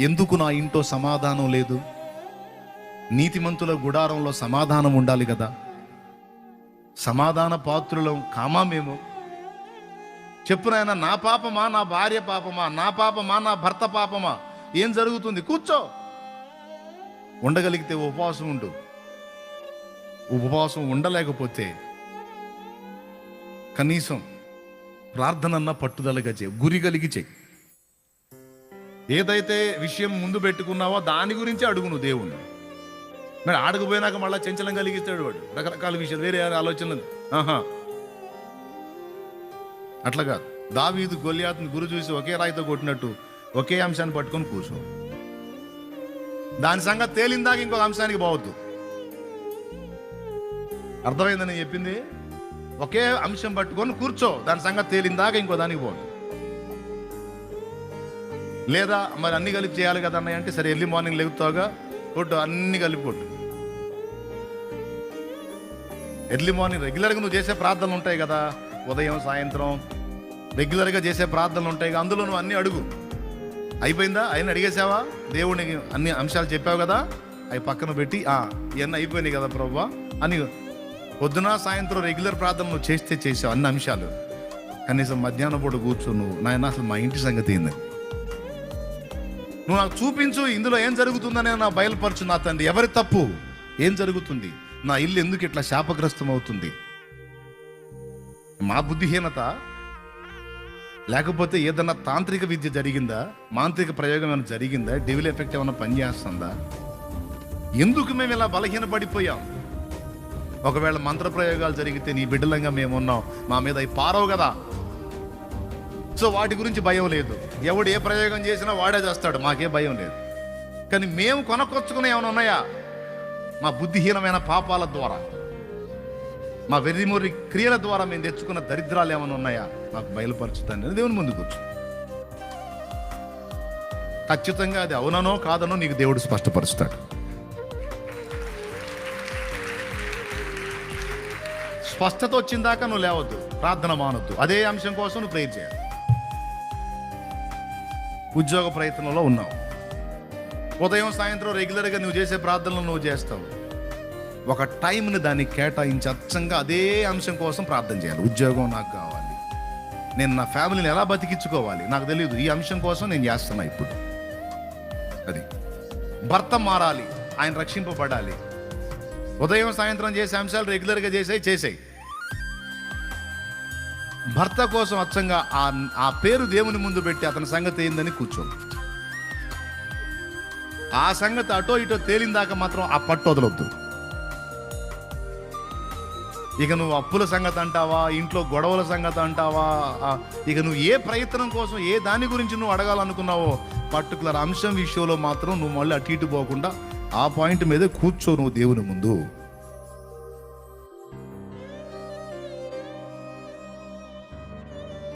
ఎందుకు నా ఇంట్లో సమాధానం లేదు? నీతిమంతుల గుడారంలో సమాధానం ఉండాలి కదా? సమాధాన పాత్రులం కామా మేము? చెప్పు నాయన నా పాపమా నా భార్య పాపమా నా పాపమా నా భర్త పాపమా? ఏం జరుగుతుంది? కూర్చో. ఉండగలిగితే ఉపవాసం ఉండు. ఉపవాసం ఉండలేకపోతే కనీసం ప్రార్థనన్న పట్టుదలగా చేయి. గురి కలిగి చేయి. ఏదైతే విషయం ముందు పెట్టుకున్నావో దాని గురించి అడుగును దేవుణ్ణి. మరి ఆడకపోయినాక మళ్ళీ చంచలం కలిగిస్తాడు వాడు. రకరకాల విషయాలు వేరే ఆలోచనలు? ఆహా. అట్లా కాదు. దావీదు గొల్లియాతుని గురి చూసి ఒకే రాయితో కొట్టినట్టు ఒకే అంశాన్ని పట్టుకొని కూర్చో. దాని సంగతి తేలిందాక ఇంకొక అంశానికి పోవద్దు. అర్థమైందని చెప్పింది? ఒకే అంశం పట్టుకొని కూర్చో. దాని సంగతి తేలిందాక ఇంకో దానికి పోవద్దు లేదా మరి అన్ని కలిపి చేయాలి కదా అన్నయ్య అంటే సరే ఎర్లీ మార్నింగ్ లేగుతావుగా కొట్టు అన్ని కలిపి కొట్టు ఎర్లీ మార్నింగ్ రెగ్యులర్గా నువ్వు చేసే ప్రార్థనలు ఉంటాయి కదా ఉదయం సాయంత్రం రెగ్యులర్గా చేసే ప్రార్థనలు ఉంటాయి కదా అందులో నువ్వు అన్ని అడుగు. అయిపోయిందా? ఆయన అడిగేసావా దేవుడికి అన్ని అంశాలు చెప్పావు కదా అవి పక్కన పెట్టి ఆ ఇవన్నీ అయిపోయినాయి కదా ప్రభు అని పొద్దున సాయంత్రం రెగ్యులర్ ప్రార్థన నువ్వు చేస్తే చేసావు అన్ని అంశాలు. కనీసం మధ్యాహ్నం పూట కూర్చో నువ్వు. నాయన అసలు మా ఇంటి సంగతి ఏంది నువ్వు నాకు చూపించు ఇందులో ఏం జరుగుతుందని నా బయలుపరచు నా తండ్రి. ఎవరి తప్పు? ఏం జరుగుతుంది? నా ఇల్లు ఎందుకు ఇట్లా శాపగ్రస్తం అవుతుంది మా బుద్ధిహీనత? లేకపోతే ఏదన్నా తాంత్రిక విద్య జరిగిందా? మాంత్రిక ప్రయోగం ఏమైనా జరిగిందా? డెవిల్ ఎఫెక్ట్ ఏమైనా పనిచేస్తుందా? ఎందుకు మేము ఇలా బలహీనపడిపోయాం? ఒకవేళ మంత్ర ప్రయోగాలు జరిగితే నీ బిడ్డలంగా మేము ఉన్నాం. మా మీద అవి పారవు కదా. సో వాటి గురించి భయం లేదు. ఎవడు ఏ ప్రయోగం చేసినా వాడే చేస్తాడు. మాకే భయం లేదు. కానీ మేము కొనకొచ్చుకునే ఏమైనా ఉన్నాయా? మా బుద్ధిహీనమైన పాపాల ద్వారా మా వెర్రిమూరి క్రియల ద్వారా మేము తెచ్చుకున్న దరిద్రాలు ఏమైనా ఉన్నాయా? మాకు బయలుపరచుతాను దేవుని ముందుకు కూర్చు. ఖచ్చితంగా అది అవుననో కాదనో నీకు దేవుడు స్పష్టపరుస్తాడు. స్పష్టత వచ్చిందాక నువ్వు లేవద్దు. ప్రార్థన మానొద్దు. అదే అంశం కోసం నువ్వు ప్రేర్ చేయాలి. ఉద్యోగ ప్రయత్నంలో ఉన్నావు. ఉదయం సాయంత్రం రెగ్యులర్గా నువ్వు చేసే ప్రార్థనలు నువ్వు చేస్తావు. ఒక టైంని దాన్ని కేటాయించి అచ్చంగా అదే అంశం కోసం ప్రార్థన చేయాలి. ఉద్యోగం నాకు కావాలి. నేను నా ఫ్యామిలీని ఎలా బతికించుకోవాలి? నాకు తెలియదు ఈ అంశం కోసం నేను చేస్తున్నా ఇప్పుడు. అది. భర్త మారాలి. ఆయన రక్షింపబడాలి. ఉదయం సాయంత్రం చేసే అంశాలు రెగ్యులర్గా చేసాయి చేసాయి. భర్త కోసం అచ్చంగా ఆ ఆ పేరు దేవుని ముందు పెట్టి అతని సంగతి ఏందని కూర్చోండి. ఆ సంగతి అటో ఇటో తేలిందాక మాత్రం ఆ పట్టు వదలొద్దు. ఇక నువ్వు అప్పుల సంగతి అంటావా ఇంట్లో గొడవల సంగతి అంటావా ఇక నువ్వు ఏ ప్రయత్నం కోసం ఏ దాని గురించి నువ్వు అడగాలనుకున్నావో పర్టికులర్ అంశం విషయంలో మాత్రం నువ్వు మళ్ళీ అటు ఇటు పోకుండా ఆ పాయింట్ మీదే కూర్చో నువ్వు దేవుని ముందు.